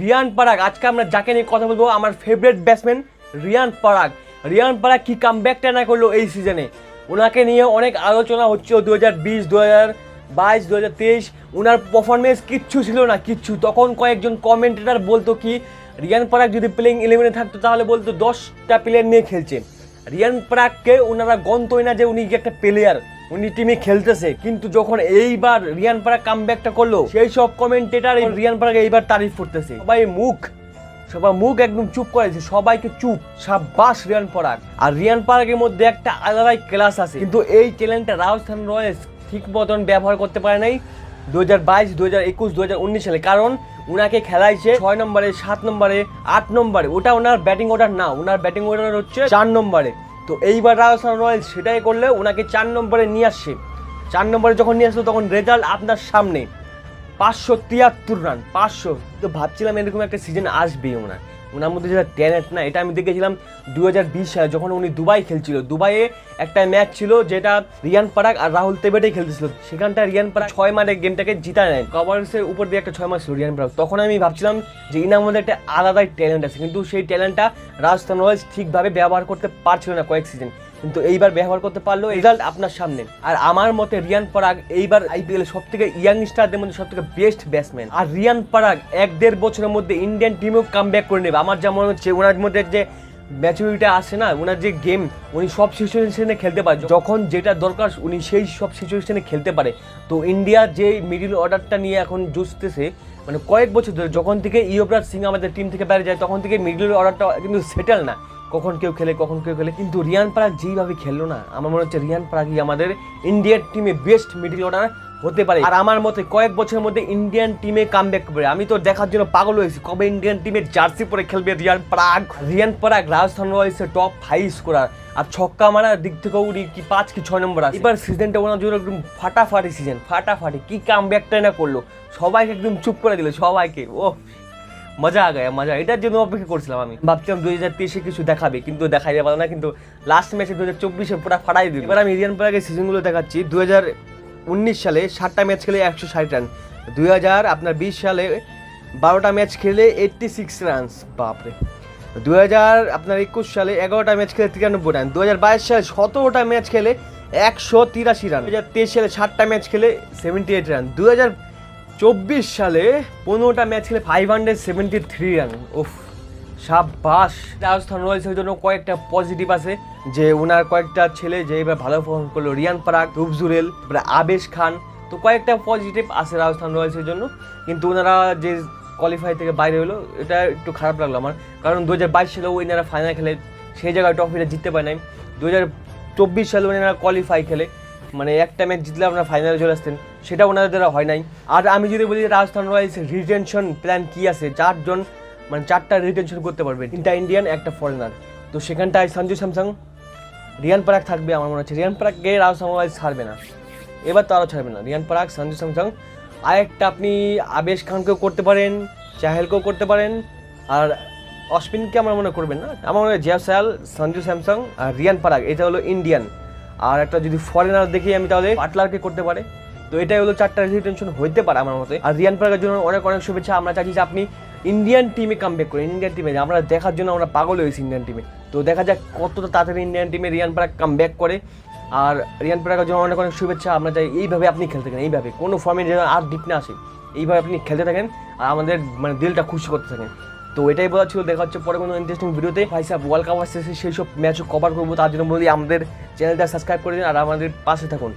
রিয়ান পারাগ, আজকে আমরা যাকে নিয়ে কথা বলব, আমার ফেভারিট ব্যাটসম্যান রিয়ান পারাগ। রিয়ান পারাগ কি কামব্যাকটা না করল এই সিজনে ওনাকে নিয়ে অনেক আলোচনা হচ্ছে দু হাজার বিশ দু হাজার বাইশ দু হাজার তেইশ। ওনার পারফরমেন্স কিচ্ছু ছিল না, কিচ্ছু। তখন কয়েকজন কমেন্টেটার বলতো কি, রিয়ান পারাগ যদি প্লেইং ইলেভেনে থাকতো, তাহলে বলতো দশটা প্লেয়ার নিয়ে খেলছে। রিয়ান পারাগকে ওনারা গন্তই না যে উনি একটা প্লেয়ার উনি টিমে খেলতেছে কিন্তু যখন এইবার রিয়ান পারাগ কামব্যাকটা করল সেই সব কমেন্টেটার রিয়ান পারাগ এইবার তারিফ করতেছে। সবাই মুখ সবার মুখ একদম চুপ করেছে সবাইকে চুপ সাব্বাস রিয়ান পারাগ আর রিয়ান পারাগের মধ্যে একটা আলাদাই ক্লাস আছে। কিন্তু এই চ্যালেঞ্জটা রাজস্থান রয়্যালস ঠিক মতন ব্যবহার করতে পারে নাই দু হাজার বাইশ দু হাজার একুশ দু হাজার উনিশ সালে। কারণ উনাকে খেলাইছে ছয় নম্বরে সাত নম্বরে আট নম্বরে। ওটা ওনার ব্যাটিং অর্ডার না ওনার ব্যাটিং অর্ডার হচ্ছে চার নম্বরে। তো এইবার রাজস্থান রয়্যালস সেটাই করলে ওনাকে চার নম্বরে নিয়ে আসছে। চার নম্বরে যখন নিয়ে আসলো তখন রেজাল্ট আপনার সামনে। পাঁচশো তিয়াত্তর রান পাঁচশো। তো ভাবছিলাম এরকম একটা সিজন আসবেই ওনার। ওনার মধ্যে যেটা ট্যালেন্ট না, এটা আমি দেখেছিলাম দু হাজার বিশ সালে যখন উনি দুবাই খেলছিল। দুবাইয়ে একটা ম্যাচ ছিল যেটা রিয়ান পারাক আর রাহুল তেবেটে খেলতেছিল। সেখানটা রিয়ান পারাক ছয় মারে গেমটাকে জিতা নেয়। কভার্সের উপর দিয়ে একটা ছয় মাস ছিল রিয়ান পারাক। তখন আমি ভাবছিলাম যে ইনার মধ্যে একটা আলাদাই ট্যালেন্ট আছে। কিন্তু সেই ট্যালেন্টটা রাজস্থান রয়্যালস ঠিকভাবে ব্যবহার করতে পারছিল না কয়েক সিজন কিন্তু এইবার ব্যবহার করতে পারল রেজাল্ট আপনার সামনে। আর আমার মতে রিয়ান পারাগ এইবার আইপিএল সব থেকে ইয়াং স্টারদের মধ্যে সব থেকে বেস্ট ব্যাটসম্যান আর রিয়ান পারাগ এক দেড় বছরের মধ্যে ইন্ডিয়ান টিমেও কাম ব্যাক করে নেবে। আমার যেমন হচ্ছে, ওনার মধ্যে যে ম্যাচুরিটা আসে না, ওনার যে গেম উনি সব সিচুয়েশনে খেলতে পারে। যখন যেটা দরকার, উনি সেই সব সিচুয়েশনে খেলতে পারে। তো ইন্ডিয়া যে মিডিল অর্ডারটা নিয়ে এখন জুসতেছে মানে কয়েক বছর ধরে, যখন থেকে ইয়োবরাজ সিং আমাদের টিম থেকে বাইরে যায়, তখন থেকে মিডিল অর্ডারটা কিন্তু সেটেল না। কখন কেউ খেলে, কখন কেউ খেলে, কিন্তু রিয়ান পারাগ যেইভাবে খেললো না, আমার মনে হচ্ছে রিয়ান পারাগই আমাদের ইন্ডিয়ান টিমে বেস্ট মিডিল অর্ডার হতে পারে। আর আমার মতে কয়েক বছরের মধ্যে ইন্ডিয়ান টিমে কাম ব্যাক করবে আমি তো দেখার জন্য পাগল হয়েছি কবে ইন্ডিয়ান টিমের জার্সি পরে খেলবে রিয়ান পারাগ রিয়ান পারাগ রাজস্থান রয়্যালসের টপ ফাইভ স্কোরার আর ছক্কা মারার দিক থেকেও উনি কি পাঁচ কি ছয় নম্বর আছে। এবার সিজনটা ওনার জন্য একদম ফাটাফাটি সিজন ফাটাফাটি। কি কাম ব্যাকটা না করল? সবাইকে একদম চুপ করে দিল, সবাইকে। ও মজা আ গায়া, মজা। এটার জন্য অপেক্ষা করছিলাম আমি। ভাবছিলাম দুই হাজার তেইশে কিছু দেখাবে, কিন্তু দেখাই যাবে না, কিন্তু লাস্ট ম্যাচে দু হাজার চব্বিশে পুরো ফাটাই দিল। এবার আমি রিয়ান পারাগের সিজনগুলো দেখাচ্ছি। দু হাজার উনিশ সালে সাতটা ম্যাচ খেলে একশো ষাট রান দুই হাজার আপনার বিশ সালে বারোটা ম্যাচ খেলে এইট্টি সিক্স রানস বাপরে। দু হাজার আপনার একুশ সালে এগারোটা ম্যাচ খেলে তিরানব্বই রান দু হাজার বাইশ সালে সতেরোটা ম্যাচ খেলে একশো তিরাশি রান দু হাজার তেইশ সালে ষাটটা ম্যাচ খেলে সেভেন্টি এইট রান দু হাজার চব্বিশ সালে পনেরোটা ম্যাচ খেলে five hundred seventy three run উফ, সাব্বাস। রাজস্থান রয়্যালসের জন্য কয়েকটা পজিটিভ আছে। যে ওনার কয়েকটা ছেলে যে এবার ভালো পারফর্ম করল, রিয়ান পারাক রূপজুরেল তারপরে আবেশ খান। তো কয়েকটা পজিটিভ আছে রাজস্থান রয়্যালসের জন্য। কিন্তু ওনারা যে কোয়ালিফাই থেকে বাইরে হলো, এটা একটু খারাপ লাগল আমার। কারণ দু হাজার বাইশ সালেও ওনারা ফাইনাল খেলে সেই জায়গায় ট্রফিটা জিততে পারে নাই। দু হাজার চব্বিশ সালে ওনারা কোয়ালিফাই খেলে মানে একটা ম্যাচ জিতলে আপনারা ফাইনালে চলে আসতেন। সেটা ওনাদের দ্বারা হয় নাই। আর আমি যদি বলি রাজস্থান রয়্যালস রিটেনশন প্ল্যান কি আছে, চারজন মানে চারটা রিটেনশন করতে পারবে। তিনটা ইন্ডিয়ান একটা ফরেনার তো সেখানটায় সঞ্জু স্যামসাং, রিয়ান পারাক থাকবে আমার মনে হচ্ছে। রিয়ান পারাগকে রাজস্থান রয়্যালস ছাড়বে না। এবার তো আরও ছাড়বে না। রিয়ান পারাক সঞ্জু স্যামসাং। আরেকটা আপনি আবেশ খানকেও করতে পারেন, চাহেলকেও করতে পারেন। আর অশ্বিনকে আমার মনে করবেন না। আমার মনে হয় জিয়া সায়াল, সঞ্জু স্যামসাং আর রিয়ান পারাগ। এটা হলো ইন্ডিয়ান আর একটা যদি ফরেনার দেখি আমি তাহলে পাটলারকে করতে পারে। তো এটাই হলো চারটা রিটেনশন হইতে পারে আমার মতে। আর রিয়ান পার্কের জন্য অনেক অনেক শুভেচ্ছা। আমরা চাইছি যে আপনি ইন্ডিয়ান টিমে কাম ব্যাক করেন ইন্ডিয়ান টিমে আমরা দেখার জন্য আমরা পাগল হয়েছি ইন্ডিয়ান টিমে তো দেখা যাক কতটা তাড়াতাড়ি ইন্ডিয়ান টিমে রিয়ান পারাগ কাম ব্যাক করে। আর রিয়ান পারাগের জন্য অনেক অনেক শুভেচ্ছা। আমরা চাই এইভাবে আপনি খেলতে থাকেন, এইভাবে। কোনো ফর্মে যেন আর ডিপ না আসে, এইভাবে আপনি খেলতে থাকেন আর আমাদের মানে দিলটা খুশি করতে থাকেন। তো এটাই বলা ছিল। দেখা হচ্ছে পরে কোনো ইন্টারেস্টিং ভিডিওতে ভাই সাহেব ওয়ার্ল্ড কাপ আসছে সেই সব ম্যাচও কভার করব। তার জন্য বলি আমাদের চ্যানেলটা সাবস্ক্রাইব করে দিন আর আমাদের পাশে থাকুন।